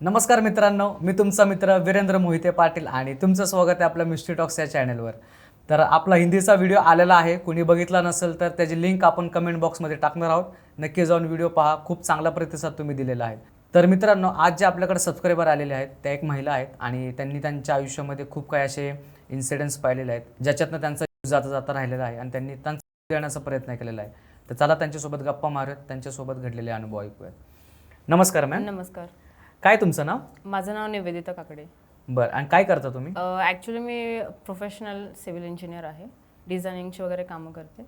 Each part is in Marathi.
नमस्कार मित्रांनो मी तुमचा मित्र वीरेंद्र मोहिते पाटील आणि तुमचं स्वागत आहे आपल्या मिस्ट्री टॉक्स या चॅनलवर. तर आपला हिंदीचा व्हिडिओ आलेला आहे कुणी बघितला नसेल तर त्याची लिंक आपण कमेंट बॉक्समध्ये टाकणार आहोत. नक्की जाऊन व्हिडिओ पहा खूप चांगला प्रतिसाद तुम्ही दिलेला आहे. तर मित्रांनो आज जे आपल्याकडे सबस्क्रायबर आलेले आहेत त्या एक महिला आहेत आणि त्यांनी त्यांच्या आयुष्यामध्ये खूप काही असे इन्सिडेंट्स पाहिलेले आहेत ज्याच्यातनं त्यांचा जाता जाता राहिलेला आहे आणि त्यांनी त्यांचा देण्याचा प्रयत्न केलेला आहे. तर चला त्यांच्यासोबत गप्पा मारत त्यांच्यासोबत घडलेले अनुभव ऐकूयात. नमस्कार मॅम नमस्कार. काय तुमचं नाव? माझं नाव निवेदिता काकडे. बरं आणि काय करता तुम्ही? ॲक्च्युली मी प्रोफेशनल सिव्हिल इंजिनियर आहे. डिझायनिंगची वगैरे कामं करते.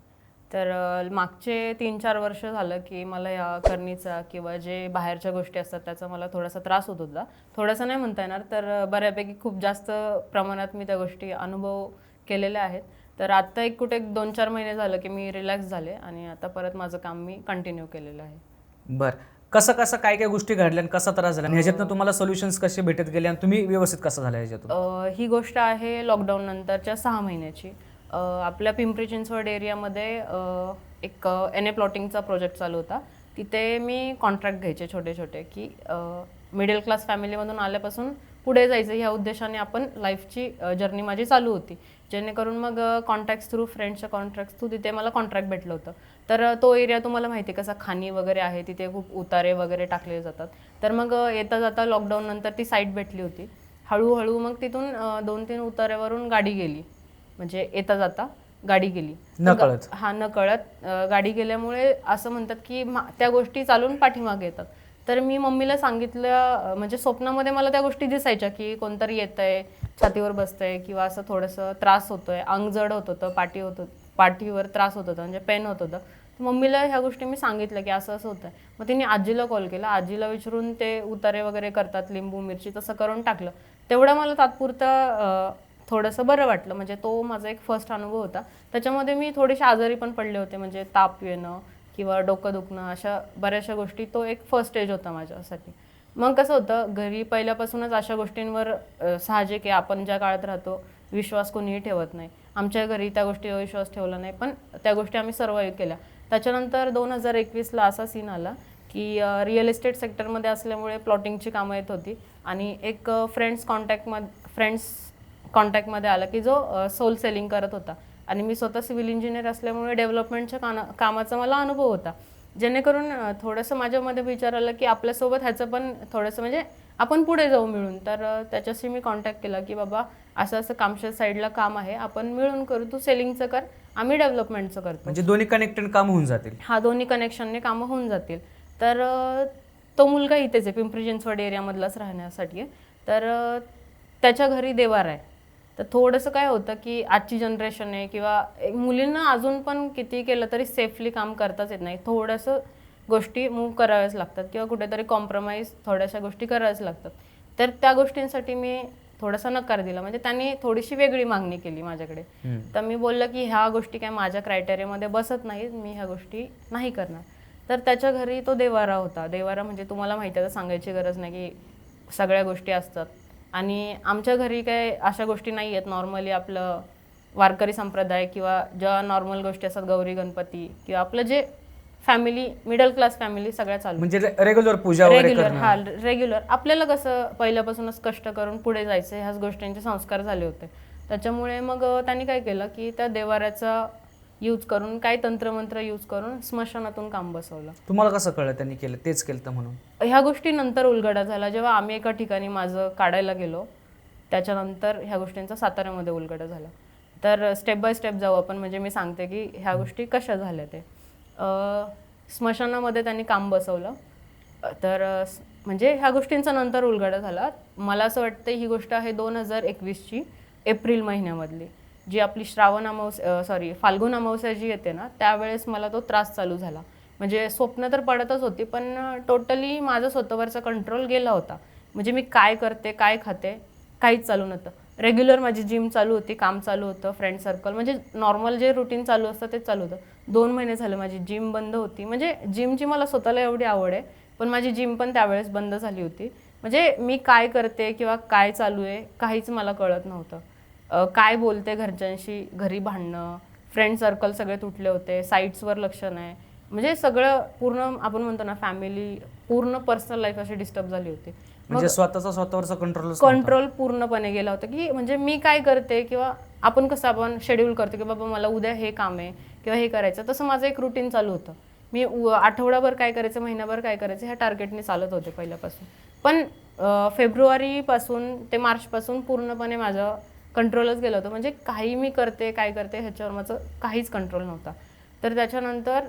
तर मागचे तीन चार वर्ष झालं की मला या करणीचा किंवा जे बाहेरच्या गोष्टी असतात त्याचा मला थोडासा त्रास होत होता. थोडासा नाही म्हणता येणार तर बऱ्यापैकी खूप जास्त प्रमाणात मी त्या गोष्टी अनुभव केलेल्या आहेत. तर आत्ता एक कुठे एक दोन चार महिने झालं की मी रिलॅक्स झाले आणि आता परत माझं काम मी कंटिन्यू केलेलं आहे. बरं कसं कसं काय काय गोष्टी घडल्या आणि कसा त्रास झाला आणि ह्याच्यातनं तुम्हाला सोल्युशन्स कसे भेटत गेले आणि तुम्ही व्यवस्थित कसं झालं ह्याच्यातून? अ, ही गोष्ट आहे लॉकडाऊन नंतरच्या सहा महिन्याची. अ, आपल्या पिंपरी चिंचवड एरियामध्ये अ, एक एन ए प्लॉटिंगचा प्रोजेक्ट चालू होता. तिथे मी कॉन्ट्रॅक्ट घ्यायचे छोटे छोटे की मिडल क्लास फॅमिलीमधून आल्यापासून पुढे जायचं ह्या उद्देशाने आपण लाईफची जर्नी माझी चालू होती. जेणेकरून मग कॉन्ट्रॅक्ट थ्रू फ्रेंड्सच्या कॉन्ट्रॅक्ट थ्रू तिथे मला कॉन्ट्रॅक्ट भेटलं होतं. तर तो एरिया तुम्हाला माहिती आहे कसा खाणी वगैरे आहे तिथे खूप उतारे वगैरे टाकले जातात. तर मग येता जाता लॉकडाऊन नंतर ती साईट भेटली होती. हळूहळू मग तिथून दोन तीन उतार्यावरून गाडी गेली. म्हणजे येता जाता गाडी गेली. हा नकळत. अ, गाडी गेल्यामुळे असं म्हणतात की त्या गोष्टी चालून पाठीमागे येतात. तर मी मम्मीला सांगितलं म्हणजे स्वप्नामध्ये मला त्या गोष्टी दिसायच्या की कोणतरी येतंय छातीवर बसतंय किंवा असं थोडंसं त्रास होतोय अंग जड होत होतं पाठी होत पाठीवर त्रास होत होता म्हणजे पेन होत होतं. मम्मीला ह्या गोष्टी मी सांगितलं की असं असं होतं मग तिने आजीला कॉल केला. आजीला विचारून ते उतारे वगैरे करतात लिंबू मिरची तसं करून टाकलं. तेवढं मला तात्पुरतं थोडंसं बरं वाटलं. म्हणजे तो माझा एक फर्स्ट अनुभव होता. त्याच्यामध्ये मी थोडेसे आजारी पण पडले होते. म्हणजे ताप येणं किंवा डोकं दुखणं अशा बऱ्याचशा गोष्टी तो एक फर्स्ट स्टेज होता माझ्यासाठी. मग कसं होतं घरी पहिल्यापासूनच अशा गोष्टींवर साहजिक आहे आपण ज्या काळात राहतो विश्वास कोणीही ठेवत नाही. आमच्या घरी त्या गोष्टीवर विश्वास ठेवला नाही. पण त्या गोष्टी आम्ही सर्वाईव्ह केल्या. त्याच्यानंतर दोन हजार एकवीसला असा सीन आला की रिअल इस्टेट सेक्टरमध्ये असल्यामुळे प्लॉटिंगची कामं येत होती. आणि एक फ्रेंड्स कॉन्टॅक्टमध्ये फ्रेंड्स कॉन्टॅक्टमध्ये आला की जो सोल सेलिंग करत होता. आणि मी स्वतः सिव्हिल इंजिनियर असल्यामुळे डेव्हलपमेंटच्या काना कामाचा मला अनुभव होता. जेणेकरून थोडंसं माझ्यामध्ये विचार आला की आपल्यासोबत ह्याचं पण थोडंसं म्हणजे आपण पुढे जाऊ मिळून. तर त्याच्याशी मी कॉन्टॅक्ट केला की बाबा असं असं कामशेत साईडला काम आहे. आपण मिळून करू तू सेलिंगचं कर आम्ही डेव्हलपमेंटचं करतो. म्हणजे दोन्ही कनेक्टेड काम होऊन जातील. हा दोन्ही कनेक्शनने कामं होऊन जातील. तर तो मुलगा इथेच आहे पिंपरी चिंचवड एरियामधलाच राहण्यासाठी. आहे तर त्याच्या घरी देवार आहे. तर थोडंसं काय होतं की आजची जनरेशन आहे किंवा मुलींना अजून पण किती केलं तरी सेफली काम करताच येत नाही. थोडंसं गोष्टी मूव कराव्याच लागतात किंवा कुठेतरी कॉम्प्रोमाइज थोड्याशा गोष्टी कराव्याच लागतात. तर त्या गोष्टींसाठी मी थोडासा नकार दिला. म्हणजे त्यांनी थोडीशी वेगळी मागणी केली माझ्याकडे. तर मी बोललं की ह्या गोष्टी काय माझ्या क्रायटेरियामध्ये बसत नाहीत मी ह्या गोष्टी नाही करणार. तर त्याच्या घरी तो देवारा होता. देवारा म्हणजे तुम्हाला माहिती आहे तर सांगायची गरज नाही की सगळ्या गोष्टी असतात. आणि आमच्या घरी काय अशा गोष्टी नाही आहेत. नॉर्मली आपलं वारकरी संप्रदाय किंवा ज्या नॉर्मल गोष्टी असतात गौरी गणपती किंवा आपलं जे फॅमिली मिडल क्लास फॅमिली सगळ्या चालू. म्हणजे रेग्युलर पूजा वगैरे रेग्युलर करणं. हा रेग्युलर आपल्याला कसं पहिल्यापासूनच कष्ट करून पुढे जायचं ह्याच गोष्टींचे संस्कार झाले होते. त्याच्यामुळे मग अं, त्यांनी काय केलं की त्या देवाऱ्याचा यूज करून काय तंत्रमंत्र यूज करून स्मशानातून काम बसवलं. तुम्हाला कसं कळलं त्यांनी केलं तेच केलं म्हणून? ह्या गोष्टी नंतर उलगडा झाला. जेव्हा आम्ही एका ठिकाणी माझं काढायला गेलो त्याच्यानंतर ह्या गोष्टींचा साताऱ्यामध्ये उलगडा झाला. तर स्टेप बाय स्टेप जाऊ आपण. म्हणजे मी सांगते की ह्या गोष्टी कशा झाल्या ते स्मशानामध्ये त्यांनी काम बसवलं. तर म्हणजे ह्या गोष्टींचा नंतर उलगडा झाला. मला असं वाटतं ही गोष्ट आहे दोन हजार एकवीसची एप्रिल महिन्यामधली. जी आपली श्रावण अमावस्या सॉरी फाल्गुन अमावस्या जी येते ना त्यावेळेस मला तो त्रास चालू झाला. म्हणजे स्वप्न तर पडतच होती पण टोटली माझा स्वतःवरचा कंट्रोल गेला होता. म्हणजे मी काय करते काय खाते काहीच चालू नव्हतं. रेग्युलर माझी जिम चालू होती काम चालू होतं फ्रेंड सर्कल म्हणजे नॉर्मल जे रुटीन चालू असतं तेच चालू होतं. दोन महिने झाले माझी जिम बंद होती. म्हणजे जिमची मला स्वतःला एवढी आवड आहे पण माझी जिम पण त्यावेळेस बंद झाली होती. म्हणजे मी काय करते किंवा काय चालू आहे काहीच मला कळत नव्हतं. काय बोलते घरच्यांशी घरी भांडणं फ्रेंड सर्कल सगळे तुटले होते साईट्सवर लक्ष नाही. म्हणजे सगळं पूर्ण आपण म्हणतो ना फॅमिली पूर्ण पर्सनल लाईफ अशी डिस्टर्ब झाली होती. म्हणजे स्वतःचा स्वतःवरचा कंट्रोल कंट्रोल पूर्णपणे गेला होता की म्हणजे मी काय करते किंवा आपण कसं आपण शेड्यूल करतो की बाबा मला उद्या हे काम आहे किंवा हे करायचं तसं माझं एक रुटीन चालू होतं. मी आठवडाभर काय करायचं महिनाभर काय करायचं ह्या टार्गेटने चालत होते पहिल्यापासून. पण फेब्रुवारीपासून ते मार्चपासून पूर्णपणे माझं कंट्रोलच गेलं होतं. म्हणजे काही मी करते काय करते ह्याच्यावर माझं काहीच कंट्रोल नव्हता. तर त्याच्यानंतर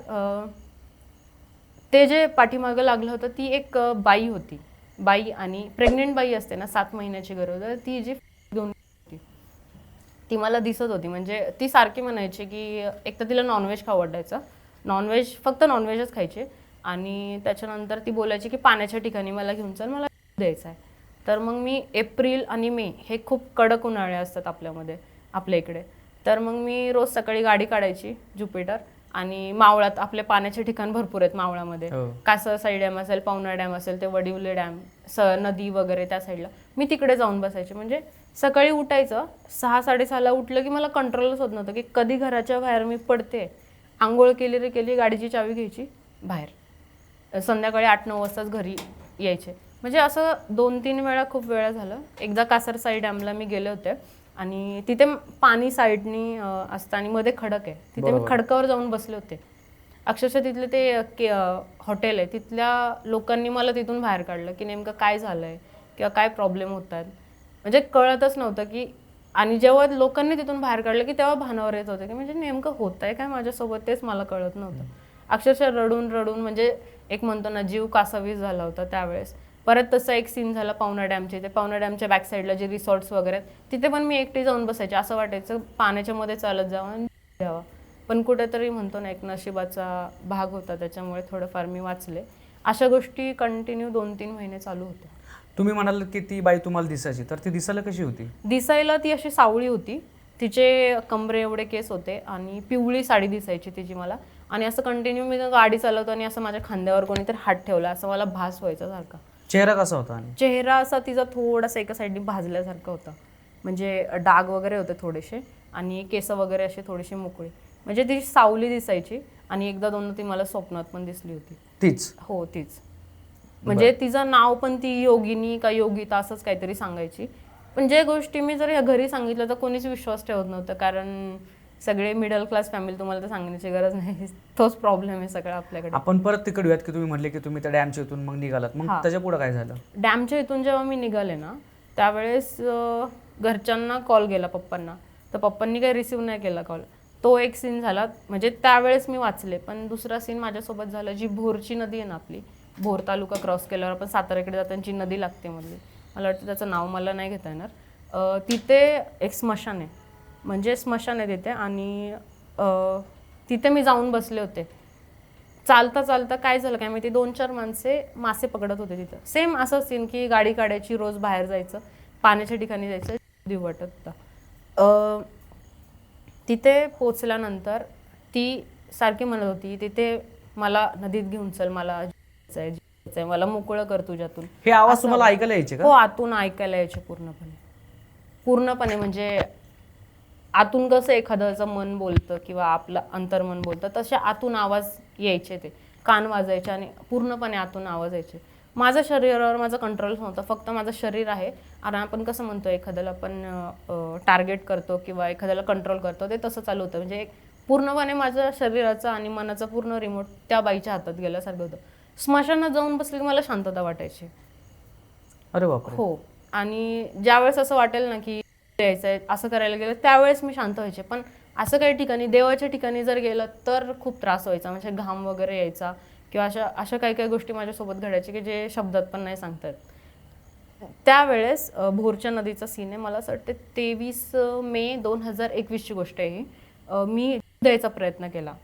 ते जे पाठीमागं लागलं होतं ती एक बाई होती. बाई आणि प्रेग्नेंट बाई असते ना सात महिन्याची गरोदर ती जी घेऊन ती मला दिसत होती. म्हणजे ती सारखी म्हणायची की एक तर तिला नॉनव्हेज खाऊ वाटायचं. नॉनव्हेज फक्त नॉनव्हेजच खायचे. आणि त्याच्यानंतर ती बोलायची की पाण्याच्या ठिकाणी मला घेऊन चल मला द्यायचं आहे तर मग मी एप्रिल आणि मे हे खूप कडक उन्हाळे असतात आपल्यामध्ये आपल्या इकडे. तर मग मी रोज सकाळी गाडी काढायची ज्युपिटर. आणि मावळात आपले पाण्याचे ठिकाण भरपूर आहेत मावळामध्ये. हो. कासळ साई डॅम असेल पवना डॅम असेल ते वडिवले डॅम स नदी वगैरे त्या साईडला. मी तिकडे जाऊन बसायचे. म्हणजे सकाळी उठायचं सहा साडेसहाला उठलं की मला कंट्रोलच होत नव्हतं की कधी घराच्या बाहेर मी पडते. आंघोळ केली रे केली गाडीची चावी घ्यायची बाहेर. संध्याकाळी आठ नऊ वाजताच घरी यायचे. म्हणजे असं दोन तीन वेळा खूप वेळा झालं. एकदा कासर साई डॅमला मी गेले होते. आणि तिथे पाणी साईडनी असतं आणि मध्ये खडक आहे. तिथे मी खडकावर जाऊन बसले होते. अक्षरशः तिथले ते हॉटेल आहे. तिथल्या लोकांनी मला तिथून बाहेर काढलं की नेमकं काय झालंय किंवा काय प्रॉब्लेम होत आहेत. म्हणजे कळतच नव्हतं की आणि जेव्हा लोकांनी तिथून बाहेर काढलं की तेव्हा भानावर येत होतं की म्हणजे नेमकं होत आहे काय माझ्यासोबत तेच मला कळत नव्हतं. अक्षरशः रडून रडून म्हणजे एक म्हणतो ना जीव कासावीस झाला होता त्यावेळेस. परत तसा एक सीन झाला पावना डॅमचे ते पावना डॅमच्या बॅक साईडला जे रिसॉर्ट्स वगैरे आहेत तिथे पण मी एकटी जाऊन बसायचे. असं वाटायचं पाण्याच्या मध्ये चालत जावं आणि द्यावा पण कुठेतरी म्हणतो ना एक नशिबाचा भाग होता त्याच्यामुळे थोडंफार मी वाचले. अशा गोष्टी कंटिन्यू दोन तीन महिने चालू होत्या. तुम्ही म्हणाल की ती बाई तुम्हाला दिसायची. तर ती दिसायला कशी होती? दिसायला ती अशी सावळी होती. तिचे कमरे एवढे केस होते आणि पिवळी साडी दिसायची तिची मला. आणि असं कंटिन्यू मी गाडी चालवतो आणि असं माझ्या खांद्यावर कोणीतरी हात ठेवला असं मला भास व्हायचा सारखा. चेहरा कसा होता आणि? चेहरा असा तिचा थोडासा एका साईडनी भाजल्यासारखा होता. म्हणजे डाग वगैरे होते थोडेसे आणि केस वगैरे असे थोडीशी मोकळी. म्हणजे ती सावली दिसायची आणि एकदा दोनदा ती मला स्वप्नात पण दिसली होती. तीच? हो तीच. म्हणजे तिचं नाव पण ती योगिनी का योगिता असंच काहीतरी सांगायची. पण जे गोष्टी मी जर ह्या घरी सांगितलं तर कोणीच विश्वास ठेवत नव्हतं. कारण सगळे मिडल क्लास फॅमिली तुम्हाला तर सांगण्याची गरज नाही. तोच प्रॉब्लेम आहे सगळा आपल्याकडे. आपण परत तिकडे की तुम्ही म्हटले की तुम्ही त्या डॅमच्या इथून मग निघालात. मग हा. त्याच्या पुढे काय झालं? डॅमच्या इथून जेव्हा मी निघाले ना त्यावेळेस अं, घरच्यांना कॉल गेला पप्पांना. तर पप्पांनी काही रिसिव्ह नाही केला कॉल तो एक सीन झाला. म्हणजे त्यावेळेस मी वाचले पण दुसरा सीन माझ्यासोबत झाला जी भोरची नदी आहे ना आपली भोर तालुका क्रॉस केल्यावर आपण साताऱ्याकडे जाताना जी नदी लागते मधली. मला वाटतं त्याचं नाव मला नाही घेता येणार. अं, तिथे एक स्मशान आहे. म्हणजे स्मशान आहे तिथे आणि तिथे मी जाऊन बसले होते. चालता चालता काय झालं काय माहिती दोन चार माणसे मासे पकडत होते तिथं. सेम असं सीन की गाडी काढायची रोज बाहेर जायचं पाण्याच्या ठिकाणी जायचं जीव वाटत. होता अं, तिथे पोचल्यानंतर ती सारखी म्हणत होती तिथे मला नदीत घेऊन चल मला मला मोकळं कर तुझ्यातून. हे आवाज तुम्हाला ऐकायला यायचे हो आतून ऐकायला यायचे पूर्णपणे. पूर्णपणे म्हणजे आतून कसं एखाद्याचं मन बोलतं किंवा आपलं अंतर्मन बोलतं तसे आतून आवाज यायचे ते. कान वाजायचे आणि पूर्णपणे आतून आवाज यायचे. माझं शरीरावर माझा कंट्रोल नव्हता फक्त माझं शरीर आहे. आणि आपण कसं म्हणतो एखाद्याला आपण टार्गेट करतो किंवा एखाद्याला कंट्रोल करतो ते तसं चालू होतं. म्हणजे एक पूर्णपणे माझ्या शरीराचा आणि मनाचा पूर्ण रिमोट त्या बाईच्या हातात गेल्यासारखं होतं. स्मशानात जाऊन बसले की मला शांतता वाटायची. अरे हो. आणि ज्यावेळेस असं वाटेल ना की द्यायचंय असं करायला गेलं त्यावेळेस मी शांत व्हायचे. पण असं काही ठिकाणी देवाच्या ठिकाणी जर गेलं तर खूप त्रास व्हायचा. म्हणजे घाम वगैरे यायचा किंवा अशा अशा काही काही गोष्टी माझ्यासोबत घडायच्या की जे शब्दात पण नाही सांगतात त्यावेळेस भोरच्या नदीचा सीन आहे. मला असं वाटतं तेवीस मे दोन हजार एकवीसची गोष्ट आहे मी द्यायचा प्रयत्न केला.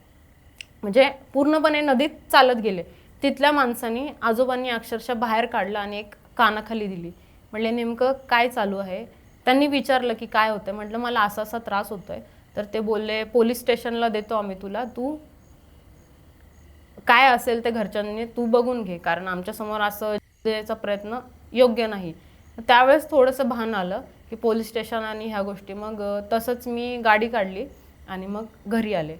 म्हणजे पूर्णपणे नदीत चालत गेले. तिथल्या माणसानी आजोबांनी अक्षरशः बाहेर काढलं आणि एक कानाखाली दिली. म्हणजे नेमकं काय चालू आहे? त्यांनी विचारलं की काय होतंय? म्हटलं मला असा असा त्रास होतोय. तर ते बोलले पोलीस स्टेशनला देतो आम्ही तुला. तू काय असेल ते घरच्यांनी तू बघून घे. कारण आमच्यासमोर असं द्यायचा प्रयत्न योग्य नाही. त्यावेळेस थोडंसं भान आलं की पोलीस स्टेशन आणि ह्या गोष्टी. मग तसंच मी गाडी काढली आणि मग घरी आले.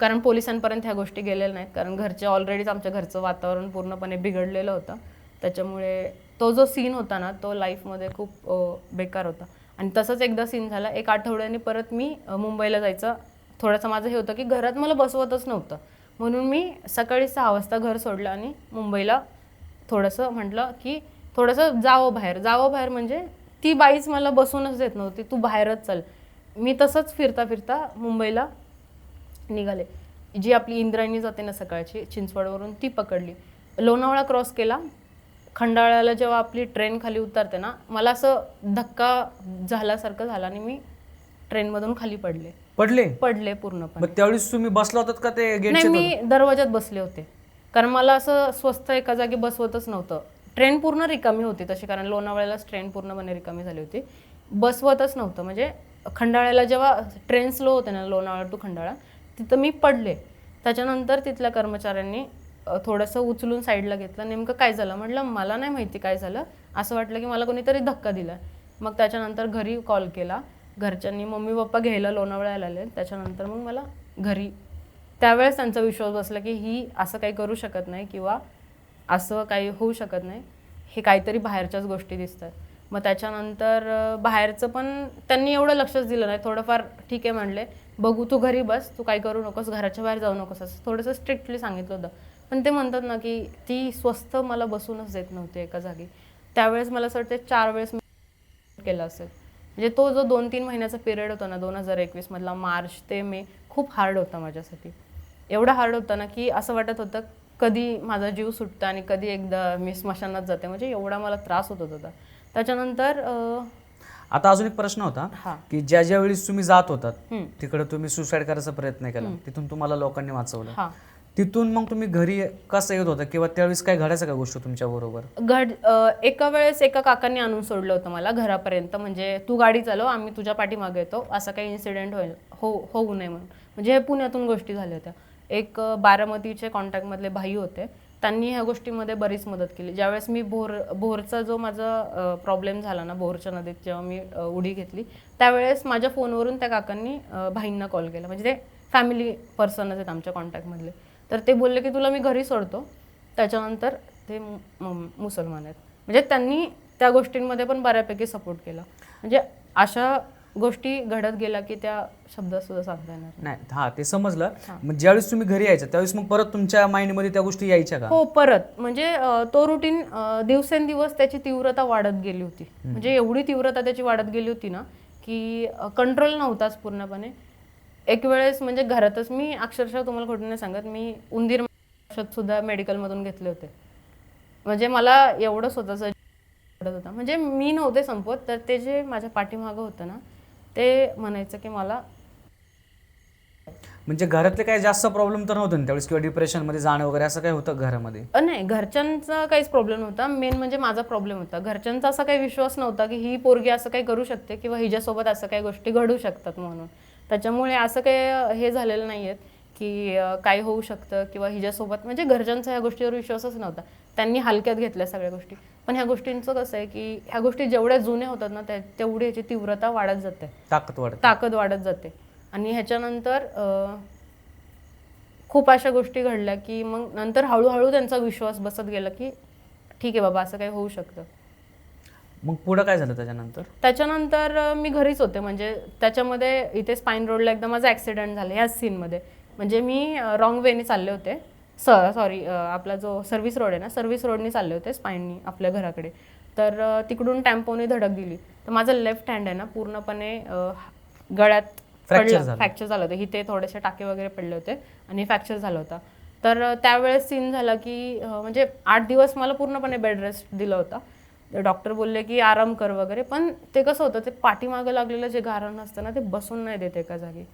कारण पोलिसांपर्यंत ह्या गोष्टी गेलेल्या नाहीत. कारण घरचे ऑलरेडीच आमच्या घरचं वातावरण पूर्णपणे बिघडलेलं होतं. त्याच्यामुळे तो जो सीन होता ना तो लाईफमध्ये खूप बेकार होता. आणि तसंच एकदा सीन झाला एक आठवड्याने परत मी मुंबईला जायचं. थोडंसं माझं हे होतं की घरात मला बसवतच नव्हतं. म्हणून मी सकाळी सहा वाजता घर सोडलं आणि मुंबईला थोडंसं म्हटलं की थोडंसं जावं बाहेर. जावं बाहेर म्हणजे ती बाईच मला बसूनच देत नव्हती तू बाहेरच चल. मी तसंच फिरता फिरता मुंबईला निघाले. जी आपली इंद्रायणी जाते ना सकाळची चिंचवडवरून ती पकडली. लोणावळा क्रॉस केला. खंडाळ्याला जेव्हा आपली ट्रेन खाली उतरते ना मला असं धक्का झाल्यासारखं झाला आणि मी ट्रेनमधून खाली पडले. पडले? पडले पूर्णपणे. मग त्यावेळेस तुम्ही बसला होतात का ते नाही गेटच्या मी दरवाजात बसले होते. कारण मला असं स्वस्त एका जागी बसवतच नव्हतं. ट्रेन पूर्ण रिकामी होती तशी कारण लोणावळ्यालाच ट्रेन पूर्णपणे रिकामी झाली होती. बसवतच नव्हतं. म्हणजे खंडाळ्याला जेव्हा ट्रेन स्लो होते ना लोणावळा टू खंडाळा तिथं मी पडले. त्याच्यानंतर तिथल्या कर्मचाऱ्यांनी थोडंसं उचलून साईडला घेतलं. नेमकं काय झालं? म्हटलं मला नाही माहिती काय झालं. असं वाटलं की मला कोणीतरी धक्का दिला. मग त्याच्यानंतर घरी कॉल केला. घरच्यांनी मम्मी पप्पा घ्यायला लोणावळ्याला आले त्याच्यानंतर मग मला घरी त्यावेळेस त्यांचा विश्वास बसला की ही असं काही करू शकत नाही किंवा असं काही होऊ शकत नाही. हे काहीतरी बाहेरच्याच गोष्टी दिसतात. मग त्याच्यानंतर बाहेरचं पण त्यांनी एवढं लक्षच दिलं नाही. थोडंफार ठीक आहे म्हणले. बघू तू घरी बस. तू काही करू नकोस. घराच्या बाहेर जाऊ नकोस. असं थोडंसं स्ट्रिक्टली सांगितलं होतं. पण ते म्हणतात ना की ती स्वस्त मला बसूनच देत नव्हती एका जागी. त्यावेळेस मला असं वाटतं चार वेळेस केलं असेल. म्हणजे तो जो दोन तीन महिन्याचा पिरियड होता ना दोन हजार एकवीसमधला मार्च ते मे खूप हार्ड होता माझ्यासाठी. एवढा हार्ड होता ना की असं वाटत होतं कधी माझा जीव सुटतं आणि कधी एकदा मी स्मशानात जाते. म्हणजे एवढा मला त्रास होत होता. त्याच्यानंतर आता अजून एक प्रश्न होता की ज्या ज्या वेळेस तुम्ही जात होतात तिकडे तुम्ही सुसाईड करायचा प्रयत्न केला तिथून तुम्हाला लोकांनी वाचवलं. तिथून मग तुम्ही घरी कसं येत होता? किंवा त्यावेळेस काय घडायचं का गोष्ट तुमच्या बरोबर? घड अ, एका वेळेस एका काकांनी आणून सोडलं होतं मला घरापर्यंत. म्हणजे तू गाडी चालव आम्ही तुझ्या पाठीमागे येतो. असा काही इन्सिडेंट होईल हो होऊ नये म्हणून. म्हणजे हे पुण्यातून गोष्टी झाल्या होत्या. एक अ, बारामतीचे कॉन्टॅक्टमधले भाई होते. त्यांनी ह्या गोष्टीमध्ये बरीच मदत केली. ज्यावेळेस मी भोर भोरचा जो माझा प्रॉब्लेम झाला ना भोरच्या नदीत जेव्हा मी अ, उडी घेतली त्यावेळेस माझ्या फोनवरून त्या काकांनी अ, भाईंना कॉल केला. म्हणजे ते फॅमिली पर्सनच आहेत आमच्या कॉन्टॅक्टमधले तर ते बोलले की तुला मी घरी सोडतो. त्याच्यानंतर ते मुसलमान आहेत. म्हणजे त्यांनी त्या गोष्टींमध्ये पण बऱ्यापैकी सपोर्ट केला. म्हणजे अशा गोष्टी घडत गेल्या की त्या शब्दात सुद्धा सांगता येणार नाही. हा ते समजलं. मग ज्यावेळेस तुम्ही घरी यायचं त्यावेळेस मग परत तुमच्या माइंडमध्ये त्या गोष्टी यायच्या का? हो परत. म्हणजे तो रुटीन दिवसेंदिवस त्याची तीव्रता वाढत गेली होती. म्हणजे एवढी तीव्रता त्याची वाढत गेली होती ना की कंट्रोल नव्हताच पूर्णपणे. एक वेळेस म्हणजे घरातच मी अक्षरशः तुम्हाला खोटं नाही सांगत मी उंदीर औषध सुद्धा मेडिकलमधून घेतले होते. म्हणजे मला एवढं स्वतःचं होतं. म्हणजे मी नव्हते संपवत तर ते जे माझ्या पाठीमागं होतं ना ते म्हणायचं की मला म्हणजे घरातले काही जास्त प्रॉब्लेम तर नव्हतं त्यावेळेस? किंवा डिप्रेशनमध्ये जाणं वगैरे असं काही होतं घरामध्ये? अ, नाही घरच्यांचा काहीच प्रॉब्लेम नव्हता. मेन म्हणजे माझा प्रॉब्लेम होता. घरच्यांचा असा काही विश्वास नव्हता की ही पोरगी असं काही करू शकते किंवा हिच्यासोबत असं काही गोष्टी घडू शकतात म्हणून. त्याच्यामुळे असं काही हे झालेलं नाही आहेत की काय होऊ शकतं किंवा हिच्यासोबत म्हणजे घरच्यांचा ह्या गोष्टीवर विश्वासच नव्हता. त्यांनी हलक्यात घेतल्या सगळ्या गोष्टी. पण ह्या गोष्टींचं कसं आहे की ह्या गोष्टी जेवढ्या जुन्या होतात ना तेवढी ह्याची तीव्रता वाढत जाते. ताकद वाढत. ताकद वाढत जाते. आणि ह्याच्यानंतर खूप अशा गोष्टी घडल्या की मग नंतर हळूहळू त्यांचा विश्वास बसत गेला की ठीक आहे बाबा असं काही होऊ शकतं. मग पुढं काय झालं त्याच्यानंतर? त्याच्यानंतर मी घरीच होते. म्हणजे त्याच्यामध्ये इथे स्पाईन रोडला एकदा माझा ॲक्सिडेंट झाला ह्याच सीनमध्ये. म्हणजे मी रॉंग वेने चालले होते. स सॉरी आपला जो सर्व्हिस रोड आहे ना सर्व्हिस रोडनी चालले होते स्पाईननी आपल्या घराकडे. तर तिकडून टेम्पोने धडक दिली. तर माझं लेफ्ट हँड आहे ना पूर्णपणे गळ्यात पडलं. फ्रॅक्चर झालं होतं. इथे थोडेसे टाके वगैरे पडले होते आणि फ्रॅक्चर झालं होता. तर त्यावेळेस सीन झाला की म्हणजे आठ दिवस मला पूर्णपणे बेड रेस्ट दिला होता. डॉक्टर बोलले की आराम कर वगैरे पण ते कसं होतं ते पाठीमागं लागलेलं जे गारण असतं ना ते बसून नाही देत एका जागी.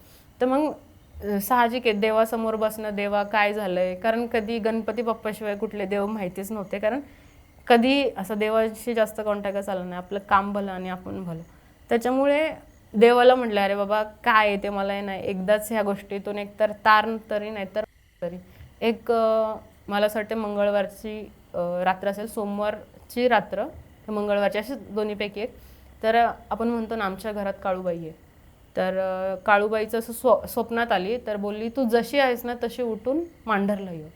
तर मग साहजिक आहे देवासमोर बसणं देवा काय झालंय? कारण कधी गणपती बाप्पाशिवाय कुठले देव माहितीच नव्हते कारण कधी असं देवाशी जास्त कॉन्टॅक्टच आला नाही आपलं काम भलं आणि आपण भलं. त्याच्यामुळे देवाला म्हटलं अरे बाबा काय आहे ते मला हे नाही एकदाच ह्या गोष्टीतून एकतर तार तरी नाही तर तरी. एक मला असं वाटतं मंगळवारची रात्र असेल सोमवारची रात्र तर मंगळवारचे असे दोन्हीपैकी एक. तर आपण म्हणतो ना आमच्या घरात काळूबाई आहे. तर काळूबाईचं असं स्व स्वप्नात आली तर बोलली तू जशी आहेस ना तशी उठून मांढरला ये.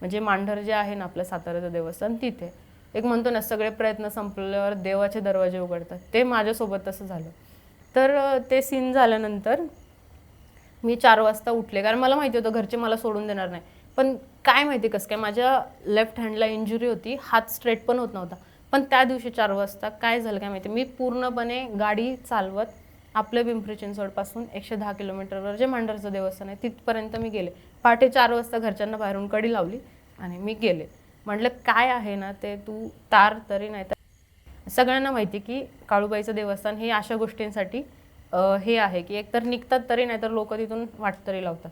म्हणजे मांढर जे आहे ना आपलं साताऱ्याचं देवस्थान तिथे. एक म्हणतो ना सगळे प्रयत्न संपल्यावर देवाचे दरवाजे उघडतात. ते माझ्यासोबत तसं झालं. तर ते सीन झाल्यानंतर मी चार वाजता उठले. कारण मला माहिती होतं घरचे मला सोडून देणार नाही. पण काय माहिती कसं काय माझ्या लेफ्ट हँडला इंजुरी होती. हात स्ट्रेट पण होत नव्हता. पण त्या दिवशी चार वाजता काय झालं काय माहिती? मी पूर्णपणे गाडी चालवत आपल्या पिंपरी चिंचवडपासून एकशे दहा किलोमीटरवर जे मांढरचं देवस्थान आहे तिथपर्यंत मी गेले. पहाटे चार वाजता घरच्यांना बाहेरून कडी लावली आणि मी गेले. म्हटलं काय आहे ना ते? तू तार तरी नाही तर सगळ्यांना माहिती की काळूबाईचं देवस्थान हे अशा गोष्टींसाठी हे आहे की एकतर निघतात तरी नाही तर लोक तिथून वाट तरी लावतात.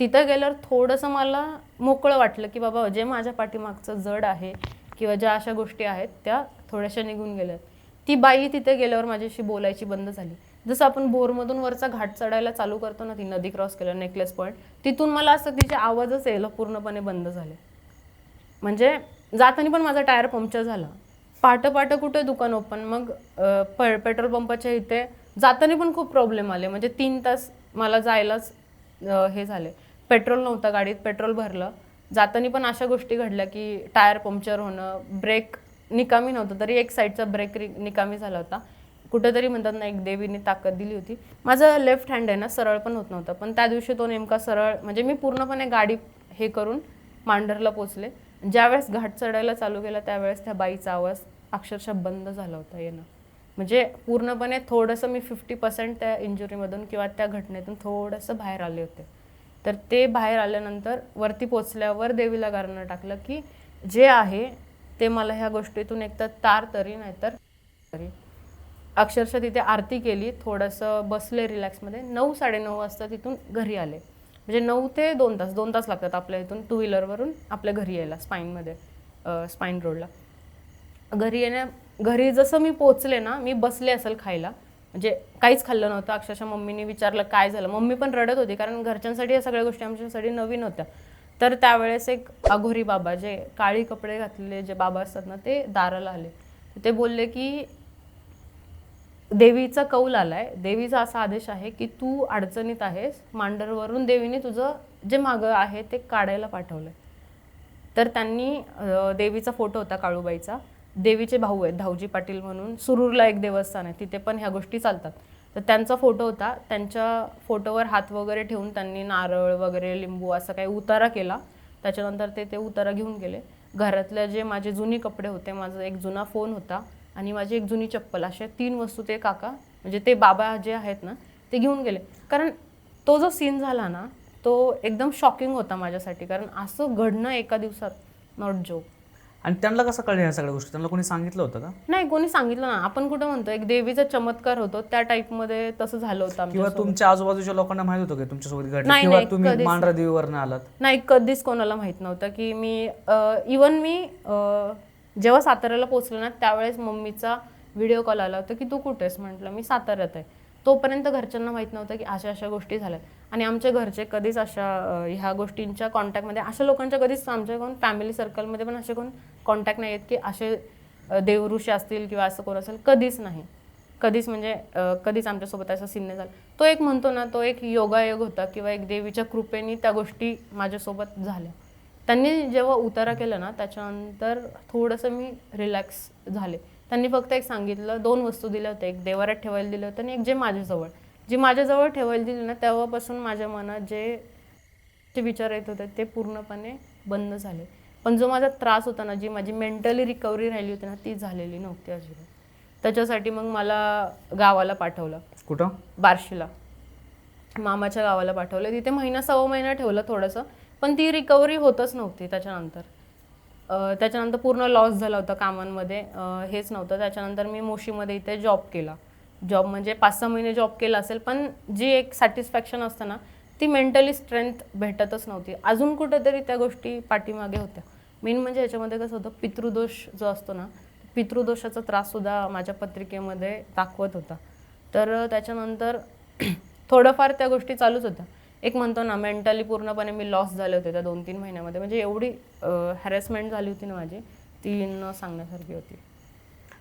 तिथं गेल्यावर थोडंसं मला मोकळं वाटलं की बाबा जे माझ्या पाठीमागचं जड आहे किंवा ज्या अशा गोष्टी आहेत त्या थोड्याशा निघून गेल्यात. ती बाई तिथे गेल्यावर माझ्याशी बोलायची बंद झाली. जसं आपण बोरमधून वरचा घाट चढायला चालू करतो ना ती नदी क्रॉस केलं नेकलेस पॉईंट तिथून मला असं तिचे आवाजच यायला पूर्णपणे बंद झाले. म्हणजे जाताना पण माझा टायर पंक्चर झाला. पाटं पाटं कुठे दुकान ओपन मग प पेट्रोल पंपाच्या इथे जाताना पण खूप प्रॉब्लेम आले. म्हणजे तीन तास मला जायलाच हे झाले. पेट्रोल नव्हतं गाडीत पेट्रोल भरलं. जाताना पण अशा गोष्टी घडल्या की टायर पंक्चर होणं ब्रेक निकामी नव्हतं तरी एक साईडचा ब्रेक निकामी झाला होता. कुठेतरी म्हणतात ना एक देवीने ताकद दिली होती. माझं लेफ्ट हँड आहे ना सरळ पण होत नव्हतं. पण त्या दिवशी तो नेमका सरळ म्हणजे मी पूर्णपणे गाडी हे करून मांढरला पोचले. ज्यावेळेस घाट चढायला चालू केला त्यावेळेस त्या बाईचा आवाज अक्षरशः बंद झाला होता येणं. म्हणजे पूर्णपणे थोडंसं मी फिफ्टी पर्सेंट त्या इंजुरीमधून किंवा त्या घटनेतून थोडंसं बाहेर आले होते. तर ते बाहेर आल्यानंतर वरती पोचल्यावर देवीला गारणं टाकलं की जे आहे ते मला ह्या गोष्टीतून एकतर तार तरी नाहीतर तरी. अक्षरशः तिथे आरती केली थोडंसं बसले रिलॅक्समध्ये. नऊ साडेनऊ वाजता तिथून घरी आले. म्हणजे नऊ ते दोन तास दोन तास लागतात आपल्या इथून टू व्हीलरवरून आपल्या घरी यायला स्पाईनमध्ये स्पाईन रोडला घरी येण्या घरी जसं मी पोचले ना मी बसले असेल खायला म्हणजे काहीच खाल्लं नव्हतं. अक्षरशः मम्मीने विचारलं काय झालं. मम्मी पण रडत होती कारण घरच्यांसाठी या सगळ्या गोष्टी आमच्यासाठी नवीन होत्या. तर त्यावेळेस एक अघोरी बाबा जे काळी कपडे घातलेले जे बाबा असतात ना ते दाराला आले. ते बोलले की देवीचा कौल आलाय. देवीचा असा आदेश आहे की तू अडचणीत आहेस. मांडरवरून देवीने तुझं जे मागं आहे ते काढायला पाठवलंय. तर त्यांनी देवीचा फोटो होता काळूबाईचा. देवीचे भाऊ आहेत धावजी पाटील म्हणून. सुरूरला एक देवस्थान आहे तिथे पण ह्या गोष्टी चालतात. तर त्यांचा फोटो होता. त्यांच्या फोटोवर हात वगैरे ठेवून त्यांनी नारळ वगैरे लिंबू असं काही उतारा केला. त्याच्यानंतर ते ते उतारा घेऊन गेले. घरातले जे माझे जुनी कपडे होते माझा एक जुना फोन होता आणि माझी एक जुनी चप्पल अशा तीन वस्तू ते काका म्हणजे ते बाबा जे आहेत ना ते घेऊन गेले. कारण तो जो सीन झाला ना तो एकदम शॉकिंग होता माझ्यासाठी. कारण असं घडणं एका दिवसात नॉट जोक आणि त्यांना कसं कळलं ह्या सगळ्या गोष्टी? त्यांना कोणी सांगितलं होतं का? नाही कोणी सांगितलं ना. आपण कुठं म्हणतो एक देवीचा चमत्कार होतो त्या टाईपमध्ये तसं झालं होतं किंवा तुमच्या आजूबाजूच्या लोकांना माहीत होतं की तुमच्यासोबत घडलं? नाही, किंवा नाही, तुम्ही कधीच मांढरा देवीवरनं आलात? नाही कधीच कोणाला माहीत नव्हतं की मी इवन मी अं, जेव्हा साताऱ्याला पोचले ना त्यावेळेस मम्मीचा व्हिडिओ कॉल आला होता की तू कुठे आहेस म्हटलं मी साताऱ्यात आहे. तोपर्यंत घरच्यांना माहीत नव्हतं की अशा अशा गोष्टी झाल्यात. आणि आमच्या घरचे कधीच अशा अं, ह्या गोष्टींच्या कॉन्टॅक्टमध्ये अशा लोकांच्या कधीच आमच्या कोण फॅमिली सर्कलमध्ये पण असे कोण कॉन्टॅक्ट नाही आहेत की असे देवऋषी असतील किंवा असं कोण असेल कधीच नाही. कधीच म्हणजे कधीच आमच्यासोबत असं सीन नाही झालं. तो एक म्हणतो ना तो एक योगायोग होता किंवा एक देवीच्या कृपेने त्या गोष्टी माझ्यासोबत झाल्या. त्यांनी जेव्हा उतारा केला ना त्याच्यानंतर थोडंसं मी रिलॅक्स झाले. त्यांनी फक्त एक सांगितलं दोन वस्तू दिल्या होत्या. एक देवाऱ्यात ठेवायला दिलं होतं आणि एक जे माझ्याजवळ. जी माझ्याजवळ ठेवायला दिली ना तेव्हापासून माझ्या मनात जे जे विचार येत होते ते पूर्णपणे बंद झाले. पण जो माझा त्रास होता ना जी माझी मेंटली रिकव्हरी राहिली होती ना ती झालेली नव्हती अजिबात त्याच्यासाठी मग मला गावाला पाठवलं. कुठं? बार्शीला. मामाच्या गावाला पाठवलं. तिथे महिना सव्वा महिना ठेवलं थोडंसं पण ती रिकव्हरी होतच नव्हती त्याच्यानंतर. त्याच्यानंतर पूर्ण लॉस झाला होता कामांमध्ये. हेच नव्हतं. त्याच्यानंतर मी मोशीमध्ये इथे जॉब केला. जॉब म्हणजे पाच सहा महिने जॉब केला असेल पण जी एक सॅटिस्फॅक्शन असतं ना ती मेंटली स्ट्रेंथ भेटतच नव्हती. अजून कुठेतरी त्या गोष्टी पाठीमागे होत्या. मेन म्हणजे याच्यामध्ये कसं होतं पितृदोष जो असतो ना पितृदोषाचा त्राससुद्धा माझ्या पत्रिकेमध्ये दाखवत होता. तर त्याच्यानंतर थोडंफार त्या गोष्टी चालूच होत्या. एक म्हणतो ना मेंटली पूर्णपणे मी लॉस झाले होते त्या दोन तीन महिन्यामध्ये. म्हणजे एवढी हॅरेसमेंट झाली होती ना माझी ती न सांगण्यासारखी होती.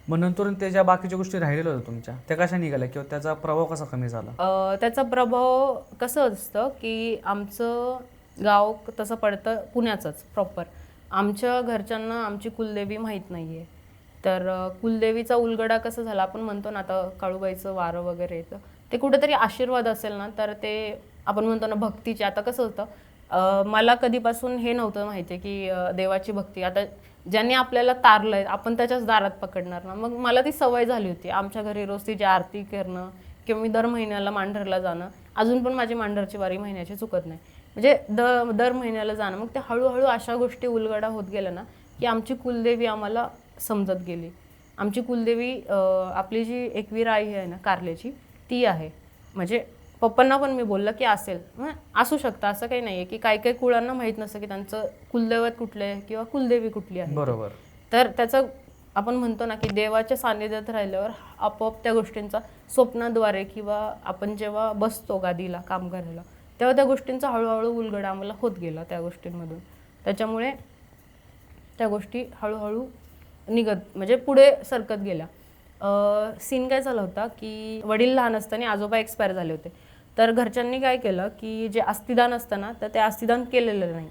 मग नंतर ते ज्या बाकीच्या गोष्टी राहिलेल्या होत्या तुमच्या त्या कशा निघाल्या किंवा त्याचा प्रभाव कसा कमी झाला? अ, त्याचा प्रभाव कसं असतं की आमचं गाव तसं पडतं पुण्याचंच प्रॉपर आमच्या घरच्यांना आमची कुलदेवी माहीत नाही आहे तर अ, कुलदेवीचा उलगडा कसं झाला आपण म्हणतो ना आता काळूबाईचं वारं वगैरे येतं ते कुठेतरी आशीर्वाद असेल ना तर ते आपण म्हणतो ना भक्तीचे. आता कसं होतं अ, मला कधीपासून हे नव्हतं माहिती की अ, देवाची भक्ती. आता ज्यांनी आपल्याला तारलंय आपण त्याच्याच दारात पकडणार ना. मग मला ती सवय झाली होती आमच्या घरी रोज तिची आरती करणं किंवा मी दर महिन्याला मांढरला जाणं. अजून पण माझी मांढरची वारी महिन्याची चुकत नाही. म्हणजे द दर महिन्याला जाणं. मग ते हळूहळू अशा गोष्टी उलगडा होत गेल्या ना की आमची कुलदेवी आम्हाला समजत गेली. आमची कुलदेवी आपली जी एकवीर आई आहे ना कारल्याची ती आहे. म्हणजे पप्पांना पण मी बोललं की असेल. असू शकतं असं काही नाही आहे की काही काही कुळांना माहीत नसतं की त्यांचं कुलदैवत कुठलं आहे किंवा कुलदेवी कुठली आहे. बरोबर. तर त्याचं आपण म्हणतो ना की देवाच्या सान्निध्यात राहिल्यावर आपोआप त्या गोष्टींचा स्वप्नाद्वारे किंवा आपण जेव्हा बसतो गादीला काम करायला तेव्हा त्या गोष्टींचा हळूहळू उलगडा आम्हाला होत गेला त्या गोष्टींमधून. त्याच्यामुळे त्या गोष्टी हळूहळू निघत म्हणजे पुढे सरकत गेल्या. सीन काय झाला होता की वडील लहान असताना आजोबा एक्सपायर झाले होते. तर घरच्यांनी काय केलं की जे अस्थिदान असतं ना तर ते अस्थिदान केलेलं नाही.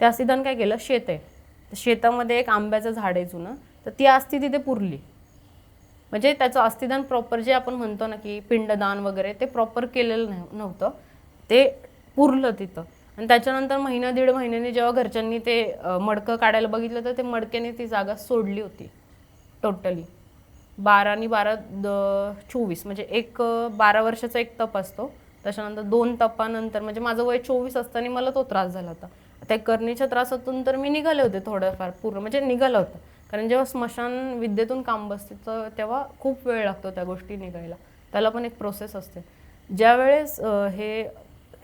ते अस्थिदान काय केलं? शेत आहे. तर शेतामध्ये एक आंब्याचं झाड आहे जुनं तर ती अस्थि तिथे पुरली. म्हणजे त्याचं अस्थिदान प्रॉपर जे आपण म्हणतो ना की पिंडदान वगैरे ते प्रॉपर केलेलं नव्ह- नव्हतं. ते पुरलं तिथं. आणि त्याच्यानंतर महिना दीड महिन्याने जेव्हा घरच्यांनी ते मडकं काढायला बघितलं तर ते मडक्याने ती जागा सोडली होती टोटली बारा आणि बारा द चोवीस म्हणजे एक बारा वर्षाचा एक तप असतो. त्याच्यानंतर दोन तपानंतर म्हणजे माझं वय चोवीस असताना मला तो त्रास झाला होता. त्या करणीच्या त्रासातून तर मी निघाले होते थोडंफार पूर्ण म्हणजे निघालं होतं. कारण जेव्हा स्मशान विद्येतून काम बसते तर तेव्हा खूप वेळ लागतो त्या गोष्टी निघायला. त्याला पण एक प्रोसेस असते. ज्या वेळेस हे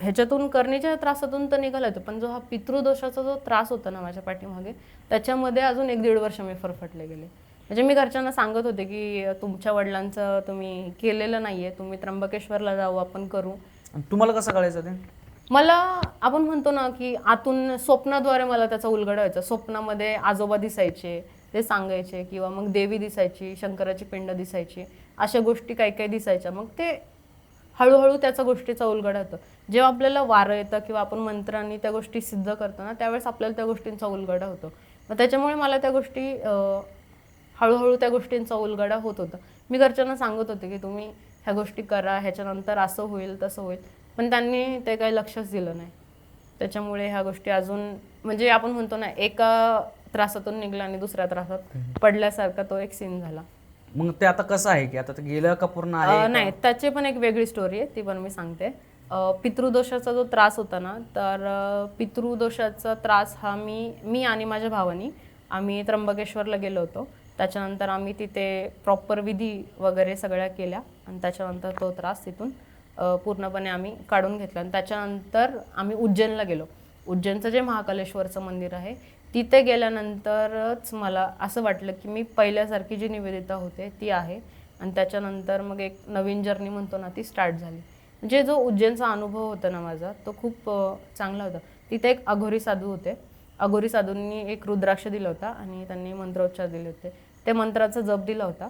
ह्याच्यातून करणीच्या त्रासातून तर निघालं होतं पण जो हा पितृदोषाचा जो त्रास होता ना माझ्या पाठीमागे त्याच्यामध्ये अजून एक दीड वर्ष मी फरफटले गेले. म्हणजे मी घरच्यांना सांगत होते की तुमच्या वडिलांचं तुम्ही केलेलं नाहीये तुम्ही त्र्यंबकेश्वरला जाऊ आपण करू. तुम्हाला कसं कळायचं ते? मला आपण म्हणतो ना की आतून स्वप्नाद्वारे मला त्याचा उलगडा व्हायचा. स्वप्नामध्ये आजोबा दिसायचे ते सांगायचे किंवा मग देवी दिसायची शंकराची पिंड दिसायची अशा गोष्टी काही काही दिसायच्या. मग ते हळूहळू त्याचा गोष्टीचा उलगडा होतो. जेव्हा आपल्याला वारं येतं किंवा आपण मंत्रांनी त्या गोष्टी सिद्ध करतो ना त्यावेळेस आपल्याला त्या गोष्टींचा उलगडा होतो. मग त्याच्यामुळे मला त्या गोष्टी अं, हळूहळू त्या गोष्टींचा उलगडा होत होता. मी घरच्यांना सांगत होते की तुम्ही ह्या गोष्टी करा ह्याच्यानंतर असं होईल तसं होईल. पण त्यांनी ते काही लक्षच दिलं नाही. त्याच्यामुळे ह्या गोष्टी अजून म्हणजे आपण म्हणतो ना एका त्रासातून निघला आणि दुसऱ्या त्रासात पडल्यासारखा तो एक सीन झाला. मग ते आता कसं आहे की आता ते गेलं का पूर्ण नाही त्याची पण एक वेगळी स्टोरी आहे ती पण मी सांगते. पितृदोषाचा जो त्रास होता ना तर पितृदोषाचा त्रास हा मी मी आणि माझ्या भावानी आम्ही त्र्यंबकेश्वरला गेलो होतो. त्याच्यानंतर आम्ही तिथे प्रॉपर विधी वगैरे सगळ्या केल्या आणि त्याच्यानंतर तो त्रास तिथून पूर्णपणे आम्ही काढून घेतला. आणि त्याच्यानंतर आम्ही उज्जैनला गेलो. उज्जैनचं जे महाकालेश्वरचं मंदिर आहे तिथे गेल्यानंतरच मला असं वाटलं की मी पहिल्यासारखी जी निवेदिता होते ती आहे. आणि त्याच्यानंतर मग एक नवीन जर्नी म्हणतो ना ती स्टार्ट झाली. म्हणजे जो उज्जैनचा अनुभव होता ना माझा तो खूप चांगला होता. तिथे एक अघोरी साधू होते. अघोरी साधूंनी एक रुद्राक्ष दिला होता आणि त्यांनी मंत्रोच्चार दिले होते. ते मंत्राचा जप दिला होता.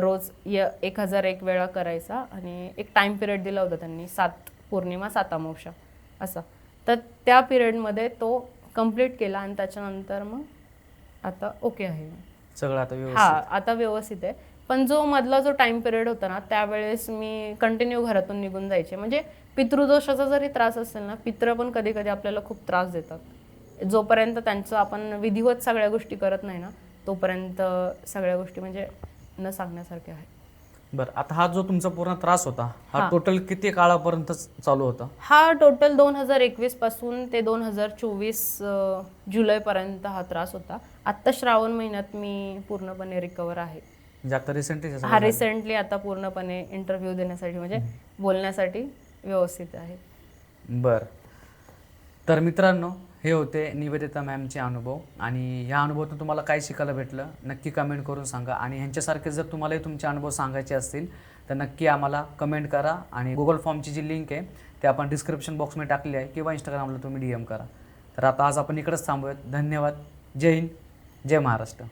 रोज य एक हजार एक वेळा करायचा आणि एक टाईम पिरियड दिला होता त्यांनी सात पौर्णिमा सात अमावस्या असा. तर त्या पिरियडमध्ये तो कंप्लीट केला आणि त्याच्यानंतर मग आता ओके आहे. सगळं आता हा आता व्यवस्थित आहे. पण जो मधला जो टाइम पिरियड होता ना त्यावेळेस मी कंटिन्यू घरातून निघून जायचे. म्हणजे पितृदोषाचा जरी त्रास असेल ना पित्र पण कधी कधी आपल्याला खूप त्रास देतात. जोपर्यंत त्यांचं आपण विधिवत सगळ्या गोष्टी करत नाही ना तोपर्यंत सगळ्या गोष्टी म्हणजे न सांगण्यासारख्या आहे बरं आता हा जो तुमचा पूर्ण त्रास होता हा टोटल किती काळापर्यंत चालू होता? हा टोटल दोन हजार एकवीसपासून ते दोन हजार चोवीस जुलैपर्यंत हा त्रास होता. आत्ता श्रावण महिन्यात मी पूर्णपणे रिकवर आहे. म्हणजे आता रिसेंटली हा रिसेंटली आता पूर्णपणे इंटरव्ह्यू देण्यासाठी म्हणजे बोलण्यासाठी व्यवस्थित आहे. बर. तर मित्रांनो हे होते निवेदिता मॅमचे अनुभव. आणि ह्या अनुभवातून तुम्हाला काय शिकायला भेटलं नक्की कमेंट करून सांगा. आणि ह्यांच्यासारखे जर तुम्हालाही तुमचे अनुभव सांगायचे असतील तर नक्की आम्हाला कमेंट करा. आणि गुगल फॉर्मची जी लिंक आहे ते आपण डिस्क्रिप्शन बॉक्समध्ये टाकली आहे किंवा इंस्टाग्रामला तुम्ही डी एम करा. तर आता आज आपण इकडंच थांबूयात. धन्यवाद. जय हिंद. जय महाराष्ट्र.